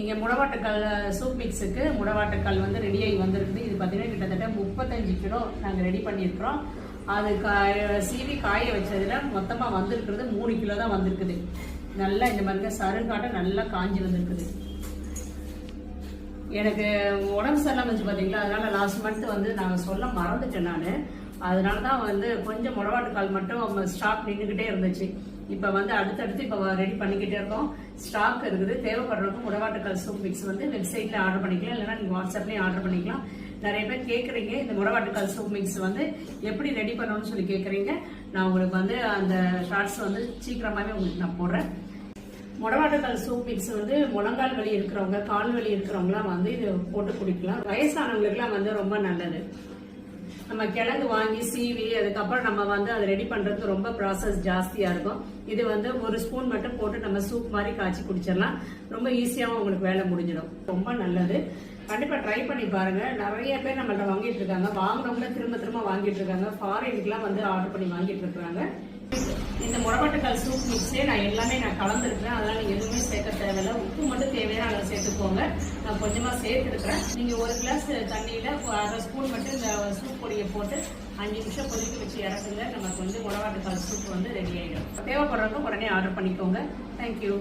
இங்கே முடவாட்டக்கல் சூப் மிக்ஸுக்கு முடவாட்டக்கல் வந்து ரெடியாகி வந்திருக்குது. இது பார்த்தீங்கன்னா கிட்டத்தட்ட முப்பத்தஞ்சு கிலோ நாங்கள் ரெடி பண்ணியிருக்கிறோம். அது காய சீவி காய வச்சதில் மொத்தமாக வந்திருக்கிறது மூணு கிலோ தான் வந்திருக்குது. நல்லா இந்த மாதிரி சருங்காட்டை நல்லா காஞ்சி வந்திருக்குது. எனக்கு உடம்பு சரியில்லாமல் இருந்துச்சு பார்த்தீங்களா அதனால் லாஸ்ட் மந்த் வந்து நாங்கள் சொல்ல மறந்துட்டேன் நான். அதனால தான் வந்து கொஞ்சம் முடவாட்டுக்கால் மட்டும் ஸ்டாக் நின்றுக்கிட்டே இருந்துச்சு. இப்போ வந்து அடுத்தடுத்து இப்போ ரெடி பண்ணிக்கிட்டே இருக்கோம். ஸ்டாக் இருக்குது. தேவைப்படுறவங்க முடவாட்டுக்கால் சூப் மிக்ஸ் வந்து வெப்சைட்டில் ஆர்டர் பண்ணிக்கலாம். இல்லைன்னா நீங்கள் வாட்ஸ்அப்லேயும் ஆர்டர் பண்ணிக்கலாம். நிறைய பேர் கேட்குறீங்க இந்த முடவாட்டுக்கால் சூப் மிக்ஸ் வந்து எப்படி ரெடி பண்ணணும்னு சொல்லி கேட்குறீங்க நான் உங்களுக்கு வந்து அந்த ஷார்ட்ஸ் வந்து சீக்கிரமாகவே உங்களுக்கு நான் போடுறேன். முடவாட்டுக்கால் சூப் மிக்ஸ் வந்து முழங்கால் வலி இருக்கிறவங்க கால் வலி இருக்கிறவங்களாம் வந்து இது போட்டு குடிக்கலாம். வயசானவங்களுக்குலாம் வந்து ரொம்ப நல்லது. நம்ம கிழங்கு வாங்கி சீவி அதுக்கப்புறம் நம்ம வந்து அதை ரெடி பண்றது ரொம்ப ப்ராசஸ் ஜாஸ்தியா இருக்கும். இது வந்து ஒரு ஸ்பூன் மட்டும் போட்டு நம்ம சூப் மாதிரி காய்ச்சி குடிச்சிடலாம். ரொம்ப ஈஸியாகவும் உங்களுக்கு வேலை முடிஞ்சிடும். ரொம்ப நல்லது. கண்டிப்பா ட்ரை பண்ணி பாருங்க. நிறைய பேர் நம்மள்ட்ட வாங்கிட்டு இருக்காங்க. வாங்குறவங்கள திரும்ப திரும்ப வாங்கிட்டு இருக்காங்க. ஃபாரினுக்குலாம் வந்து ஆர்டர் பண்ணி வாங்கிட்டு இருக்காங்க. இந்த முடவாட்டுக்கால் சூப் மிக்ஸே நான் எல்லாமே நான் கலந்துருக்கிறேன். அதனால நீங்க எதுவுமே சேர்க்க தேவையில்ல. உப்பு மட்டும் தேவை அளவு நான் கொஞ்சமா சேர்த்துருக்குறேன் நீங்க ஒரு கிளாஸ் தண்ணியில அரை ஸ்பூன் மட்டும் இந்த சூப் பொடியை போட்டு அஞ்சு நிமிஷம் கொதிக்க வச்சு இறக்குங்க. நமக்கு வந்து முடவாட்டுக்கால் சூப் வந்து ரெடி ஆகிடும் தேவைப்படுறவங்க உடனே ஆர்டர் பண்ணிக்கோங்க. தேங்க்யூ